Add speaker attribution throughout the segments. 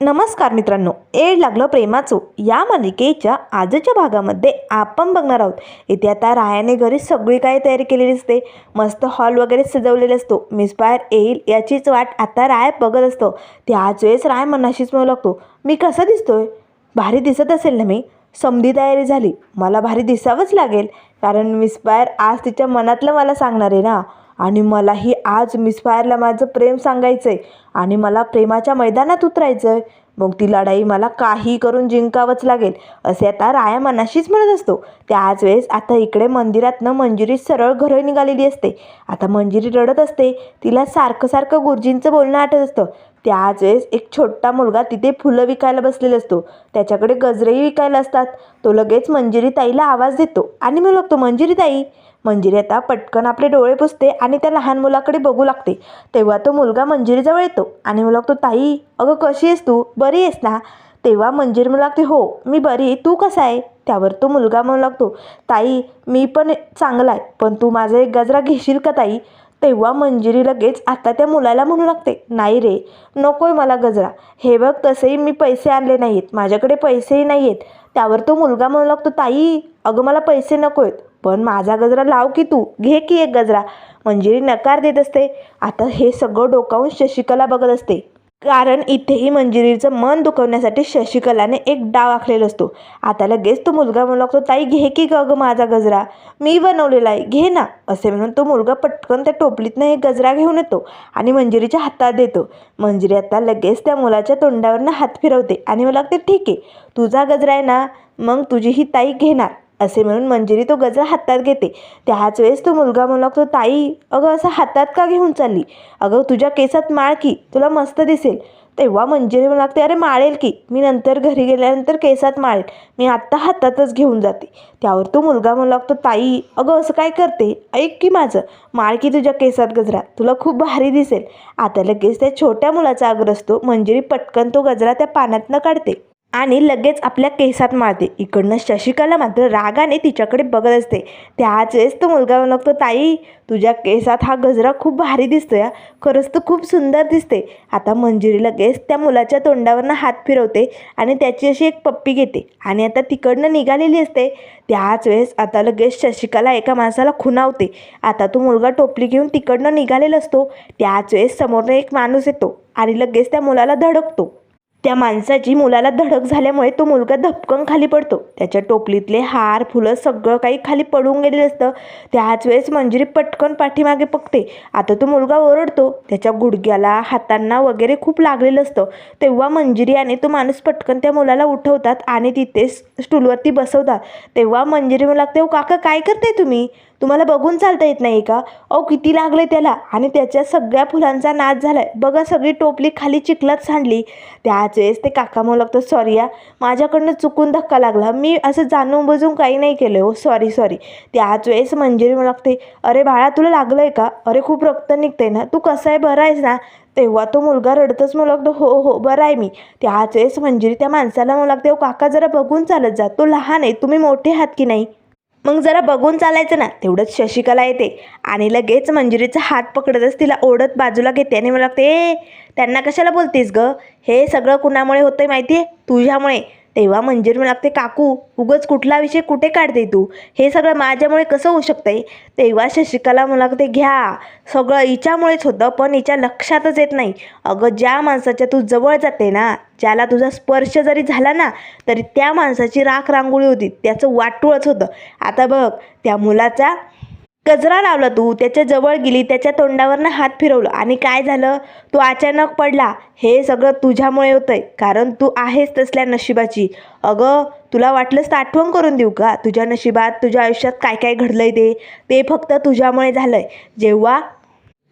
Speaker 1: नमस्कार मित्रांनो एड लागलं प्रेमाचो या मालिकेच्या आजच्या भागामध्ये आपण बघणार आहोत. इथे आता रायाने घरी सगळी काही तयारी केलेली असते. मस्त हॉल वगैरे सजवलेला असतो. मिस बाहेर येईल याचीच वाट आता राय बघत असतो. त्याच वेळेस राय मनाशीच म्हणू लागतो मी कसा दिसतोय? भारी दिसत असेल ना मी? समधी तयारी झाली. मला भारी दिसावंच लागेल. कारण मिस बाहेर आज तिच्या मनातलं मला सांगणार आहे ना. आणि मलाही आज मिस फायरला माझं प्रेम सांगायचं आहे आणि मला प्रेमाच्या मैदानात उतरायचं आहे मग ती लढाई मला काही करून जिंकावंच लागेल असे आता राया मनाशीच म्हणत असतो. त्याच वेळेस आता इकडे मंदिरातनं मंजिरी सरळ घरं निघालेली असते. आता मंजिरी रडत असते तिला सारखं सारखं गुरुजींचं बोलणं आठवत असतं. त्याच वेळेस एक छोटा मुलगा तिथे फुलं विकायला बसलेला असतो. त्याच्याकडे गजरेही विकायला असतात. तो लगेच मंजिरी ताईला आवाज देतो. आणि मी लागतो मंजिरी ताई मंजिरी आता पटकन आपले डोळे पुसते आणि त्या लहान मुलाकडे बघू लागते. तेव्हा तो मुलगा मंजिरीजवळ येतो आणि मला लागतो ताई अगं कशी आहेस तू? बरी आहेस ना? तेव्हा मंजिरी मला लागते हो मी बरी तू कसा आहे? त्यावर तो मुलगा म्हणू लागतो ताई मी पण चांगला आहे पण तू माझा एक गजरा घेशील का ताई? तेव्हा मंजिरी लगेच आता त्या मुलाला म्हणू लागते नाही रे नकोय मला गजरा. हे बघ तसेही मी पैसे आणले नाही आहेत माझ्याकडे पैसेही नाही आहेत त्यावर तो मुलगा म्हणू लागतो ताई अगं मला पैसे नको आहेत पण माझा गजरा लाव की तू. घे की एक गजरा. मंजिरी नकार देत असते. आता हे सगळं डोकावून शशिकला बघत असते. कारण इथेही मंजिरीचं मन दुखवण्यासाठी शशिकलाने एक डाव आखलेला असतो. आता लगेच तो मुलगा म्हणू लागतो ताई घे की ग माझा गजरा. मी बनवलेला आहे. घे ना. असे म्हणून तो मुलगा पटकन त्या टोपलीतनं एक गजरा घेऊन येतो आणि मंजिरीच्या हातात देतो. मंजिरी आता लगेच त्या मुलाच्या तोंडावरनं हात फिरवते आणि मला लागते ठीक आहे. तुझा गजरा आहे ना. मग तुझी ही ताई घेणार. असे म्हणून मंजिरी तो गजरा हातात घेते. त्याच वेळेस तो मुलगा म्हणू ताई अगं असं हातात का घेऊन चालली? अगं तुझ्या केसात माळ की तुला मस्त दिसेल. तेव्हा मंजिरी मला लागते अरे माळेल की मी नंतर घरी गेल्यानंतर केसात माळेल. मी आत्ता हातातच घेऊन जाते. त्यावर तो मुलगा म्हणू लागतो ताई अगं असं काय करते? ऐक की माझं. माळ की तुझ्या केसात गजरा. तुला खूप भारी दिसेल. आता लगेच त्या छोट्या मुलाचा आग्रह असतो. मंजिरी पटकन तो गजरा त्या पाण्यातनं काढते. आणि लगेच आपल्या केसात मारते. इकडनं शशिकला मात्र रागाने तिच्याकडे बघत असते. त्याच वेळेस तो मुलगा म्हणतो ताई तुझ्या केसात हा गजरा खूप भारी दिसतोय हा. खरंच तर खूप सुंदर दिसते आता मंजिरी लगेच त्या मुलाच्या तोंडावरनं हात फिरवते आणि त्याची अशी एक पप्पी घेते. आणि आता तिकडनं निघालेली असते. त्याच वेळेस आता लगेच शशिकला एका माणसाला खुणावते. आता तो मुलगा टोपली घेऊन तिकडनं निघालेला असतो. त्याच वेळेस समोरनं एक माणूस येतो आणि लगेच त्या मुलाला धडकतो. त्या माणसाची मुलाला धडक झाल्यामुळे तो मुलगा धपकन खाली पडतो. त्याच्या टोपलीतले हार फुलं सगळं काही खाली पडून गेलेलं असतं. त्याच वेळेस मंजिरी पटकन पाठीमागे बघते आता तो मुलगा ओरडतो. त्याच्या गुडघ्याला हातांना वगैरे खूप लागलेलं असतं. तेव्हा मंजिरी आणि तो माणूस पटकन त्या मुलाला उठवतात आणि तिथे स्टूलवरती बसवतात. तेव्हा मंजिरी मला लागते हो काका काय करताय तुम्ही? तुम्हाला बघून चालता येत नाही का? अहो किती लागले त्याला. आणि त्याच्या सगळ्या फुलांचा नाच झाला आहे बघा सगळी टोपली खाली चिखलात सांडली. त्याच वेळेस ते काका म्हणू लागतो सॉरी या माझ्याकडनं चुकून धक्का लागला. मी असं जाणून बुजून काही नाही केलं हो सॉरी सॉरी त्याच वेळेस मंजिरी म्हणू लागते अरे बाळा तुला लागलं आहे का? अरे खूप रक्त निघतंय ना. तू कसं आहे? बरं आहेस ना? तेव्हा तो मुलगा रडतच म्हणू लागतो हो हो बरं आहे मी. त्याच वेळेस मंजिरी त्या माणसाला म्हणू लागते "ओ काका जरा बघून चालत जा. तो लहान आहे. तुम्ही मोठे आहात की नाही? मग जरा बघून चालायचं ना तेवढंच शशिकला येते आणि लगेच मंजिरीचा हात पकडतच तिला ओढत बाजूला घेते आणि मला लागते ए त्यांना कशाला बोलतेस ग? हे सगळं कुणामुळे होतं आहे माहिती आहे तुझ्यामुळे. तेव्हा मंजिरी मला लागते काकू उगच कुठला विषय कुठे काढते तू? हे सगळं माझ्यामुळे कसं होऊ शकतंय तेव्हा शशिकला मला ते घ्या. सगळं हिच्यामुळेच होतं पण हिच्या लक्षातच येत नाही. अगं ज्या माणसाच्या तू जवळ जाते ना ज्याला तुझा स्पर्श जरी झाला ना तरी त्या माणसाची राख रांगोळी होती त्याचं वाटूळच होतं. आता बघ त्या मुलाचा गजरा लावला तू त्याच्याजवळ गेली त्याच्या तोंडावरनं हात फिरवलं. आणि काय झालं? तू अचानक पडला. हे सगळं तुझ्यामुळे होतंय. कारण तू आहेस तसल्या नशिबाची. अगं तुला वाटलंच तर आठवण करून देऊ का? तुझ्या नशिबात तुझ्या आयुष्यात काय काय घडलंय ते? ते फक्त तुझ्यामुळे झालंय. जेव्हा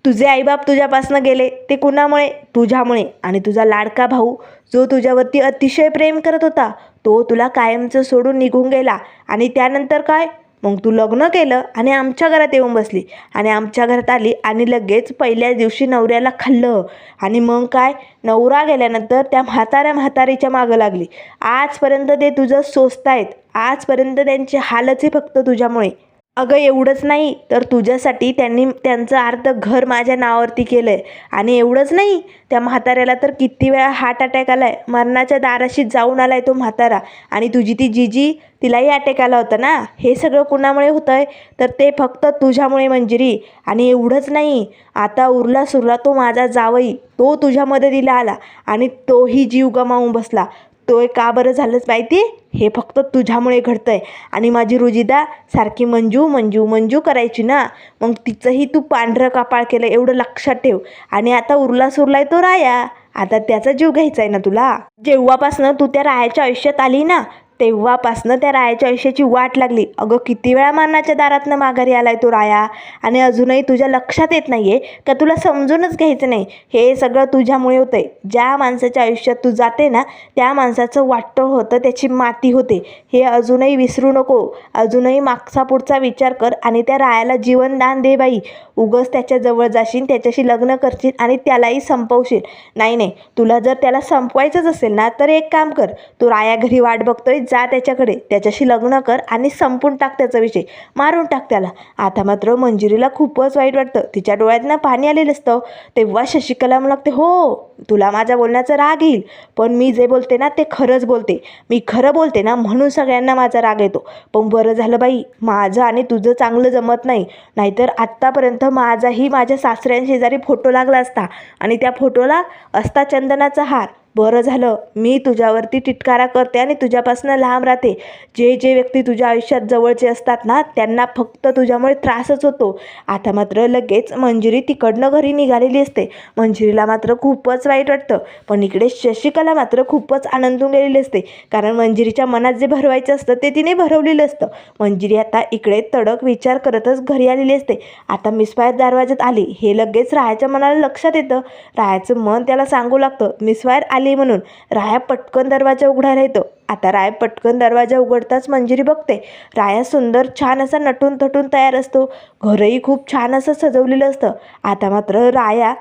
Speaker 1: तुझे आईबाप तुझ्यापासनं गेले ते कुणामुळे? तुझ्यामुळे. आणि तुझा लाडका भाऊ जो तुझ्यावरती अतिशय प्रेम करत होता तो तुला कायमचं सोडून निघून गेला. आणि त्यानंतर काय? मग तू लग्न केलं आणि आमच्या घरात येऊन बसली. आणि आमच्या घरात आली आणि लगेच पहिल्या दिवशी नवऱ्याला खाल्लं. आणि मग काय? नवरा गेल्यानंतर त्या म्हाताऱ्या म्हातारीच्या मागं लागली. आजपर्यंत ते तुझं सोसतायत आजपर्यंत त्यांची हालच आहे फक्त तुझ्यामुळे. अगं एवढंच नाही तर तुझ्यासाठी त्यांनी त्यांचं अर्ध घर माझ्या नावावरती केलं आहे आणि एवढंच नाही त्या म्हाताऱ्याला तर किती वेळा हार्ट अटॅक आला आहे मरणाच्या दाराशी जाऊन आला आहे तो म्हातारा. आणि तुझी ती जिजी तिलाही अटॅक आला होता ना? हे सगळं कुणामुळे होतं आहे तर ते फक्त तुझ्यामुळे मंजिरी. आणि एवढंच नाही आता उरला सुरला तो माझा जावई. तो तुझ्या मदतीला आला. आणि तोही जीव गमावून बसला. तो का बरं झालंच माहिती? हे फक्त तुझ्यामुळे घडतं आहे आणि माझी रुजिदा सारखी मंजू मंजू मंजू करायची ना? मग तिचंही तू पांढरं कपाळ केलं एवढं लक्षात ठेव. आणि आता उरला सुरलाय तो राया. आता त्याचा जीव घ्यायचा आहे ना तुला? जेव्हापासनं तू त्या रायाच्या आयुष्यात आली ना तेव्हापासनं त्या रायाच्या आयुष्याची वाट लागली. अगं किती वेळा मानाच्या दारातनं माघारी आलाय तो राया? आणि अजूनही तुझ्या लक्षात येत नाही आहे का तुला समजूनच घ्यायचं नाही? हे सगळं तुझ्यामुळे होतं आहे ज्या माणसाच्या आयुष्यात तू जाते ना त्या माणसाचं वाटतं होतं त्याची माती होते. हे अजूनही विसरू नको. अजूनही मागचा पुढचा विचार कर आणि त्या रायाला जीवनदान दे बाई. उगस त्याच्याजवळ जाशील त्याच्याशी लग्न करशील आणि त्यालाही संपवशील. नाही नाही. तुला जर त्याला संपवायचंच असेल ना तर एक काम कर. तू राया घरी वाट बघतोय जा त्याच्याकडे. त्याच्याशी लग्न कर आणि संपून टाक त्याचा विषय. मारून टाक त्याला. आता मात्र मंजिरीला खूपच वाईट वाटतं. तिच्या डोळ्यातनं पाणी आलेलं असतं. तेव्हा शशिकला म्हणू लागते हो तुला माझ्या बोलण्याचा राग येईल. पण मी जे बोलते ना ते खरंच बोलते. मी खरं बोलते ना म्हणून सगळ्यांना माझा राग येतो. पण बरं झालं बाई माझं आणि तुझं चांगलं जमत नाही. नाहीतर आत्तापर्यंत माझाही माझ्या सासऱ्यांशेजारी फोटो लागला असता. आणि त्या फोटोला असता चंदनाचा हार. बरं झालं. मी तुझ्यावरती टिटकारा करते आणि तुझ्यापासून लांब राहते. जे जे व्यक्ती तुझ्या आयुष्यात जवळचे असतात ना त्यांना फक्त तुझ्यामुळे त्रासच होतो. आता मात्र लगेच मंजिरी तिकडनं घरी निघालेली असते. मंजिरीला मात्र खूपच वाईट वाटतं. पण इकडे शशिकला मात्र खूपच आनंदून गेलेली असते. कारण मंजिरीच्या मनात जे भरवायचं असतं ते तिने भरवलेलं असतं. मंजिरी आता इकडे तडक विचार करतच घरी आलेली असते. आता मिसफायर दरवाजात आली. हे लगेच रायाच्या मनाला लक्षात येतं. रायाचं मन त्याला सांगू लागतं मिसफायर आली म्हणून राया पटकन दरवाजा उघडायला येतो. आता राय पटकन दरवाजा उघडताच मंजिरी बघते. राया सुंदर छान असा नटून थटून तयार असतो. घरही खूप छान असं सजवलेलं असतं. आता मात्र राया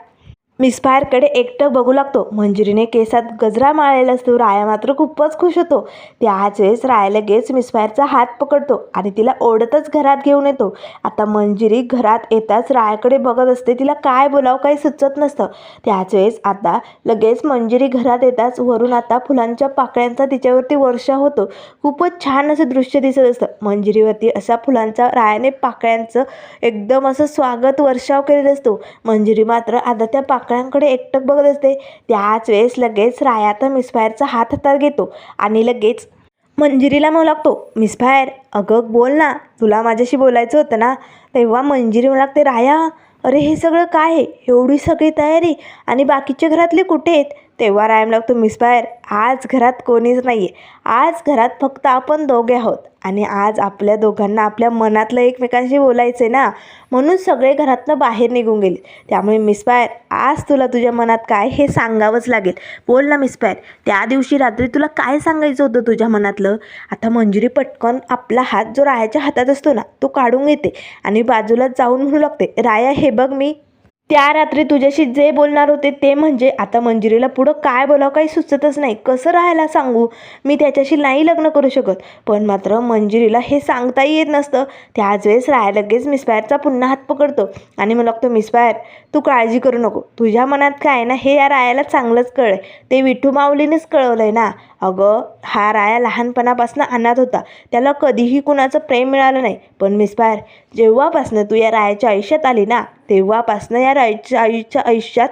Speaker 1: मिसफायरकडे एकटं बघू लागतो. मंजिरीने केसात गजरा माळलेला असतो. राया मात्र खूपच खुश होतो. त्याच वेळेस राया लगेच मिसफायरचा हात पकडतो आणि तिला ओढतच घरात घेऊन येतो. आता मंजिरी घरात येताच रायाकडे बघत असते. तिला काय बोलावं काही सुचत नसतं. त्याच वेळेस आता लगेच मंजिरी घरात येताच वरून आता फुलांच्या पाकळ्यांचा तिच्यावरती वर्षा होतो. खूपच छान असं दृश्य दिसत असतं. मंजिरीवरती असा फुलांचा रायाने पाकळ्यांचं एकदम असं स्वागत वर्षाव केलेलं असतो. मंजिरी मात्र आता त्या सगळ्यांकडे एकटक बघत असते. त्याच वेळेस लगेच राया तर मिसफायरचा हात हातात घेतो आणि लगेच मंजिरीला म्हणू लागतो मिसफायर अगं बोल ना तुला माझ्याशी बोलायचं होतं ना तेव्हा मंजिरी म्हणू लागते राया अरे हे सगळं काय आहे? एवढी सगळी तयारी आणि बाकीचे घरातले कुठे आहेत? तेव्हा रायम लागतो मिसफायर आज घरात कोणीच नाही आहे आज घरात फक्त आपण दोघे आहोत. आणि आज आपल्या दोघांना आपल्या मनातलं एकमेकांशी बोलायचं आहे ना म्हणून सगळे घरातनं बाहेर निघून गेले. त्यामुळे मिसफायर आज तुला तुझ्या मनात काय हे सांगावंच लागेल. बोल ना मिसफायर त्या दिवशी रात्री तुला काय सांगायचं होतं तुझ्या मनातलं? आता मंजुरी पटकन आपला हात जो रायाच्या हातात असतो ना तो काढून घेते आणि बाजूला जाऊन म्हणू लागते राया हे बघ मी त्या रात्री तुझ्याशी जे बोलणार होते ते म्हणजे आता मंजिरीला पुढं काय बोलावं काही सुचतच नाही. कसं राहायला सांगू? मी त्याच्याशी नाही लग्न करू शकत. पण मात्र मंजिरीला हे सांगताही येत नसतं. त्याच वेळेस राया लगेच मिसफायरचा पुन्हा हात पकडतो आणि मग लागतो मिसबायर तू काळजी करू नको. तुझ्या मनात काय आहे ना हे या रायाला चांगलंच कळलं ते विठू माऊलीनेच कळवलं आहे ना. अगं हा राया लहानपणापासून अनाथ होता. त्याला कधीही कुणाचं प्रेम मिळालं नाही. पण मिसबायर जेव्हापासनं तू या रायाच्या आयुष्यात आली ना तेव्हापासनं या राईच्या आईच्या आयुष्यात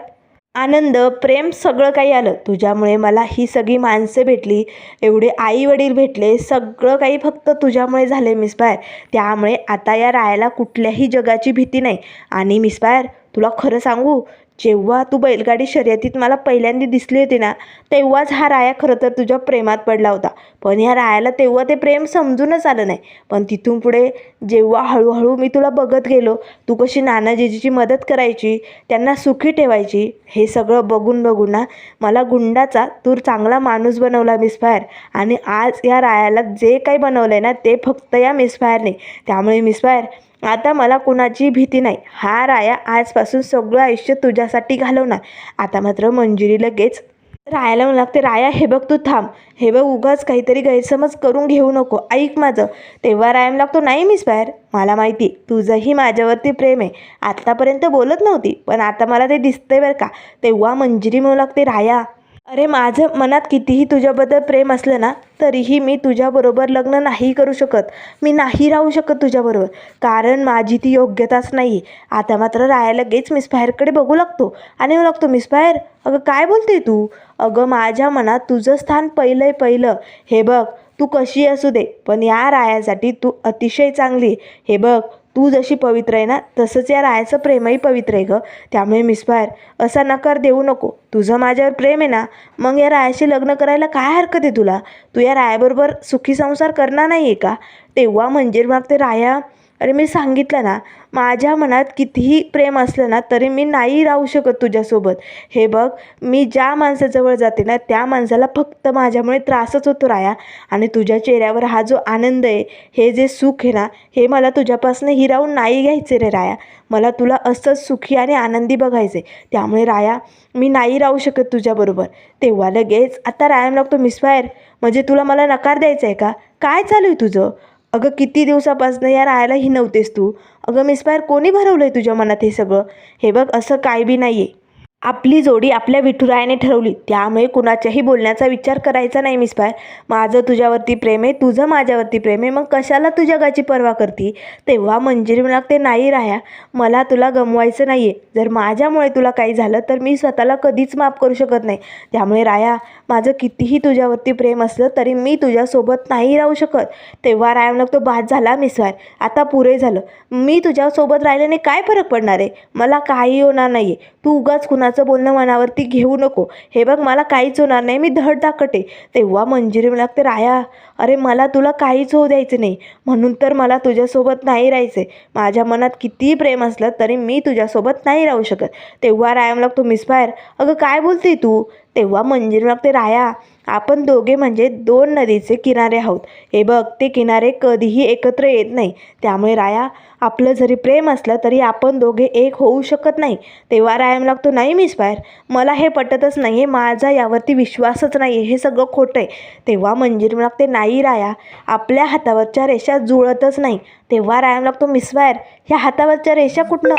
Speaker 1: आनंद प्रेम सगळं काही आलं. तुझ्यामुळे मला ही सगळी माणसं भेटली एवढे आई वडील भेटले सगळं काही फक्त तुझ्यामुळे झाले मिसफायर त्यामुळे आता या रायाला कुठल्याही जगाची भीती नाही. आणि मिसफायर तुला खरं सांगू जेव्हा तू बैलगाडी शर्यतीत मला पहिल्यांदा दिसली होती ना तेव्हाच हा राया खरं तर तुझ्या प्रेमात पडला होता. पण ह्या रायाला तेव्हा ते प्रेम समजूनच आलं नाही. पण तिथून पुढे जेव्हा हळूहळू मी तुला बघत गेलो तू कशी नानाजीजीची मदत करायची त्यांना सुखी ठेवायची हे सगळं बघून बघून ना मला गुंडाचा तूर चांगला माणूस बनवला मिसफायर आणि आज या रायाला जे काही बनवलं आहे ना ते फक्त या मिसफायरने त्यामुळे मिसफायर आता मला कुणाची भीती नाही. हा राया आजपासून सगळं आयुष्य तुझ्यासाठी घालवणार. आता मात्र मंजिरी लगेच. रायाला म्हणू लागते राया हे बघ तू थांब. हे बघ उगाच काहीतरी गैरसमज करून घेऊ नको. ऐक माझं. तेव्हा राया म्हणू लागतो नाही मिस बाहेर. मला माहिती तुझंही माझ्यावरती प्रेम आहे. आत्तापर्यंत बोलत नव्हती पण आता मला ते दिसतंय बरं का. तेव्हा मंजिरी म्हणू लागते राया अरे माझं मनात कितीही तुझ्याबद्दल प्रेम असलं ना तरीही मी तुझ्याबरोबर लग्न नाही करू शकत. मी नाही राहू शकत तुझ्याबरोबर. कारण माझी ती योग्यताच नाही आहे आता मात्र राया लगेच मिस बाहेरकडे बघू लागतो. आणि म्हणू लागतो मिस बाहेर. अगं काय बोलते तू? अगं माझ्या मनात तुझं स्थान पहिलं आहे पहिलं. हे बघ तू कशी असू दे पण या रायासाठी तू अतिशय चांगली. हे बघ तू जशी पवित्र आहे ना तसंच या रायाचं प्रेमही पवित्र आहे गं. त्यामुळे मिसबाहेर असा नकार देऊ नको. तुझं माझ्यावर प्रेम आहे ना मग या रायाशी लग्न करायला काय हरकत आहे तुला? तू या रायाबरोबर सुखी संसार करणार नाही आहे का? तेव्हा म्हणजे मग ते राया अरे मी सांगितलं ना माझ्या मनात कितीही प्रेम असलं ना तरी मी नाही राहू शकत तुझ्यासोबत. हे बघ मी ज्या माणसाजवळ जाते ना त्या माणसाला फक्त माझ्यामुळे त्रासच होतो राया. आणि तुझ्या चेहऱ्यावर हा जो आनंद आहे हे जे सुख आहे ना हे मला तुझ्यापासून हिरावून नाही घ्यायचे रे राया. मला तुला असंच सुखी आणि आनंदी बघायचं आहे त्यामुळे राया मी नाही राहू शकत तुझ्याबरोबर. तेव्हा लगेच आता रायाम लागतो मिसफायर. म्हणजे तुला मला नकार द्यायचा आहे का? काय चालू आहे तुझं? अगं किती दिवसापासून या राहायला ही नव्हतेस तू. अगं मिस्पायर कोणी भरवलं आहे तुझ्या मनात हे सगळं? हे बघ असं काय बी नाही आहे आपली जोडी आपल्या विठुरायाने ठरवली. त्यामुळे कुणाच्याही बोलण्याचा विचार करायचा नाही मिसफायर माझं तुझ्यावरती प्रेम आहे तुझं माझ्यावरती प्रेम आहे. मग कशाला तू जगाची पर्वा करती? तेव्हा मंजिरी ते नाही राया मला तुला गमवायचं नाही आहे जर माझ्यामुळे तुला काही झालं तर मी स्वतःला कधीच माफ करू शकत नाही. त्यामुळे राया माझं कितीही तुझ्यावरती प्रेम असलं तरी मी तुझ्यासोबत नाही राहू शकत. तेव्हा राया लागतो बाद झाला मिसवाय आता पुरे झालं. मी तुझ्यासोबत राहिल्याने काय फरक पडणार आहे? मला काही होणार नाही आहे तू उगाच कोणाचं बोलणं मनावरती घेऊ नको. हे बघ मला काहीच होणार नाही. मी धड दाखटे तेव्हा मंजिरी मला लागते राया अरे मला तुला काहीच होऊ द्यायचं नाही. म्हणून तर मला तुझ्यासोबत नाही राहायचं माझ्या मनात कितीही प्रेम असलं तरी मी तुझ्यासोबत नाही राहू शकत. तेव्हा राया मला लागतो मिसफायर अगं काय बोलते तू? तेव्हा मंजिरी लागते राया. आपण दोघे म्हणजे दोन नदीचे किनारे आहोत. हे बघ ते किनारे कधीही एकत्र येत नाही. त्यामुळे राया आपलं जरी प्रेम असलं तरी आपण दोघे एक होऊ शकत नाही. तेव्हा रायाम लागतो नाही मिस बाहेर मला हे पटतच नाही आहे माझा यावरती विश्वासच नाही आहे हे सगळं खोटं आहे. तेव्हा मंजिरी लागते नाही राया आपल्या हातावरच्या रेषा जुळतच नाही. तेव्हा रायाम लागतो मिस बाहेर ह्या हातावरच्या रेषा कुठनं?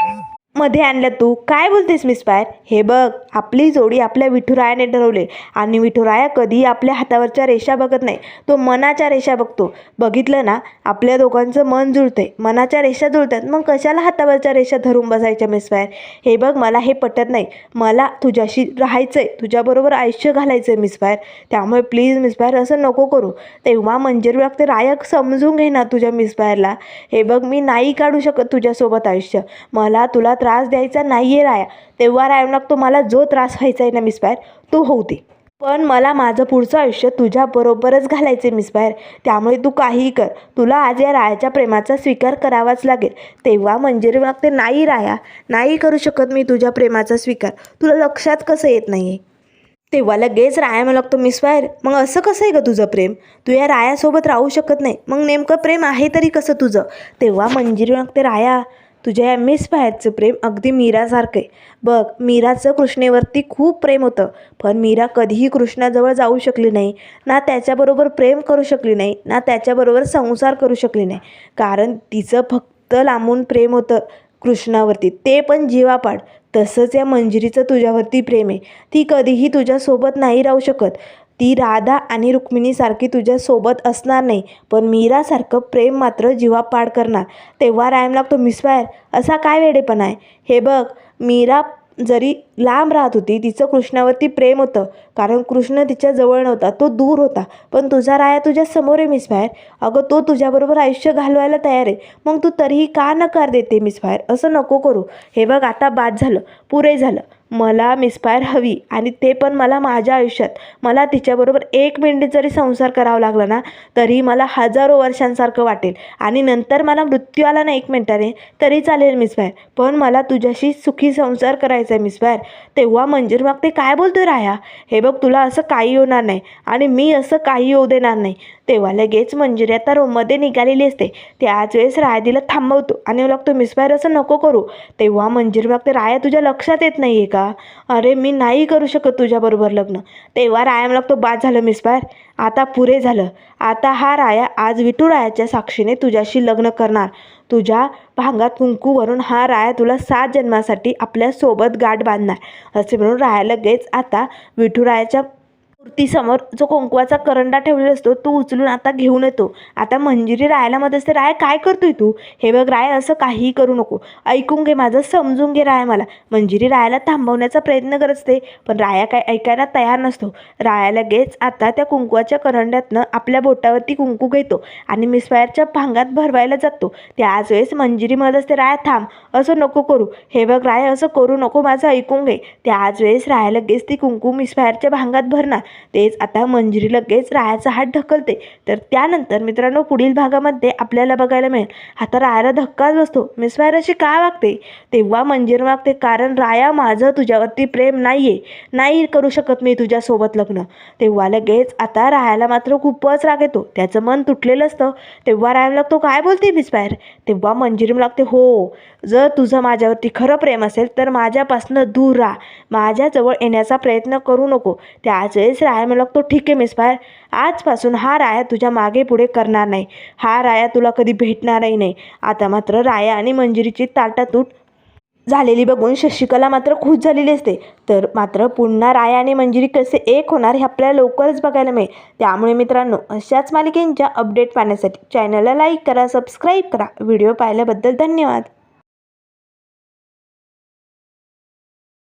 Speaker 1: मध्ये आणलं तू? काय बोलतेस मिस पायर हे बघ आपली जोडी आपल्या विठुरायाने ठरवले आणि विठुराया कधी आपल्या हातावरच्या रेषा बघत नाही. तो मनाच्या रेषा बघतो. बघितलं ना आपल्या दोघांचं मन जुळतंय. मनाच्या रेषा जुळतात. मग कशाला हातावरच्या रेषा धरून बसायच्या मिस पायर हे बघ मला हे पटत नाही. मला तुझ्याशी राहायचं आहे तुझ्याबरोबर आयुष्य घालायचं आहे मिस पायर त्यामुळे प्लीज मिस पायर असं नको करू. तेव्हा मंजिरी लागते रायक समजून घे ना तुझ्या मिस पायरला हे बघ मी नाही काढू शकत तुझ्यासोबत आयुष्य. मला तुला त्रास द्यायचा नाही आहे राया. तेव्हा राया तुम्हाला मला जो त्रास व्हायचा आहे ना मिस बाहेर तो होऊ दे. पण मला माझं पुढचं आयुष्य तुझ्याबरोबरच घालायचे मिस बाहेर. त्यामुळे तू काहीही कर. तुला आज या रायाच्या प्रेमाचा स्वीकार करावाच लागेल. तेव्हा मंजिरी ते नाही राया नाही करू शकत मी तुझ्या प्रेमाचा स्वीकार. तुला लक्षात कसं येत नाही आहे तेव्हा लगेच राया मला लागतो मिस बाहेर मग असं कसं आहे का तुझं प्रेम? तू या रायासोबत राहू शकत नाही. मग नेमकं प्रेम आहे तरी कसं तुझं? तेव्हा मंजिरी मागते राया तुझ्या या मिस बाहेरचं प्रेम अगदी मीरासारखं आहे. बघ मीराचं कृष्णेवरती खूप प्रेम होतं पण मीरा कधीही कृष्णाजवळ जाऊ शकली नाही ना त्याच्याबरोबर प्रेम करू शकली नाही ना त्याच्याबरोबर संसार करू शकली नाही. कारण तिचं फक्त लांबून प्रेम होतं कृष्णावरती. ते पण जीवापाड. तसंच या मंजिरीचं तुझ्यावरती प्रेम आहे. ती कधीही तुझ्यासोबत नाही राहू शकत. ती राधा आणि रुक्मिणीसारखी तुझ्यासोबत असणार नाही पण मीरासारखं प्रेम मात्र जीवापाड करणार. तेव्हा रायम लागतो मिसवायर असा काय वेडेपणा आहे हे बघ मीरा जरी लांब राहत होती तिचं कृष्णावरती प्रेम होतं कारण कृष्ण तिच्या जवळ नव्हता तो दूर होता. पण तुझा राया तुझ्या समोर आहे मिस बाहेर. अगं तो तुझ्याबरोबर आयुष्य घालवायला तयार आहे. मग तू तरीही का नकार देते मिस बाहेर? असं नको करू. हे बघ आता बाद झालं पुरे झालं. मला मिसफायर हवी आणि ते पण मला माझ्या आयुष्यात. मला तिच्याबरोबर एक मिनिट जरी संसार करावा लागला ना तरी मला हजारो वर्षांसारखं वाटेल. आणि नंतर मला मृत्यू आला ना एक मिनिटाने तरी चालेल मिसफायर पण मला तुझ्याशी सुखी संसार करायचा आहे मिसफायर तेव्हा मंजीर मग ते काय बोलतोय राया? हे बघ तुला असं काही होणार नाही आणि मी असं काही होऊ देणार नाही. तेव्हा लगेच मंजुरी आता रूममध्ये निघालेली असते. त्याच वेळेस रायदीला थांबवतो आणि लागतो मिसफायर असं नको करू. तेव्हा मंजिरबाग ते राया तुझ्या लक्षात येत नाही आहे का? होता अरे मी नाही करू शकत तुझ्याबरोबर लग्न. तेव्हा राया मला तो बाद झालं मिस बाहेर. आता पुरे झालं. आता हा राया आज विठुरायाच्या साक्षीने तुझ्याशी लग्न करणार. तुझ्या भांगात कुंकूवरून हा राया तुला सात जन्मासाठी आपल्यासोबत गाठ बांधणार. असे म्हणून राया लगेच आता विठुरायाच्या मूर्तीसमोर जो कुंकवाचा करंडा ठेवलेला असतो तो उचलून आता घेऊन येतो. आता मंजिरी रायाला मध्ये असते. राय काय करतोय तू? हे बघ राय असं काहीही करू नको. ऐकून घे माझं समजून घे राय मला. मंजिरी रायाला थांबवण्याचा प्रयत्न करत असते पण राया काय ऐकायला तयार नसतो. राया लगेच आता त्या कुंकवाच्या करंड्यातनं आपल्या बोटावरती कुंकू घेतो आणि मिसफायरच्या भांगात भरवायला जातो. त्याच वेळेस मंजिरी म्हणत असते राया थांब. असं नको करू. हे बघ राय असं करू नको. माझं ऐकून घे. त्याच वेळेस राया लगेच ती कुंकू मिसफायरच्या भांगात भरणार. तेच आता मंजिरी लगेच रायाचा हात ढकलते. तर त्यानंतर मित्रांनो पुढील भागामध्ये आपल्याला बघायला मिळेल. आता रायाला धक्काच बसतो. मिस अशी का वागते? तेव्हा मंजिरी वागते कारण राया माझं तुझ्यावरती प्रेम नाही आहे नाही करू शकत मी तुझ्यासोबत लग्न. तेव्हा लगेच आता रायाला मात्र खूपच राग येतो. त्याचं मन तुटलेलं असतं. तेव्हा रायाला लागतो काय बोलते मिसफायर तेव्हा मंजिरी लागते हो जर तुझं माझ्यावरती खरं प्रेम असेल तर माझ्यापासनं दूर राहा. माझ्याजवळ येण्याचा प्रयत्न करू नको. त्याच वेळेस राया म्हणलं तो ठीक आहे मिस फायर आजपासून हा राया तुझ्या मागे पुढे करणार नाही. हा राया तुला कधी भेटणारही नाही. आता मात्र राया आणि मंजिरीची ताटातूट झालेली बघून शशिकला मात्र खुश झालेली असते. तर मात्र पुन्हा राया आणि मंजिरी कसे एक होणार हे आपल्याला लवकरच बघायला मिळेल. त्यामुळे मित्रांनो अशाच मालिकेंच्या अपडेट पाहण्यासाठी चॅनलला लाईक करा सबस्क्राईब करा. व्हिडिओ पाहिल्याबद्दल धन्यवाद.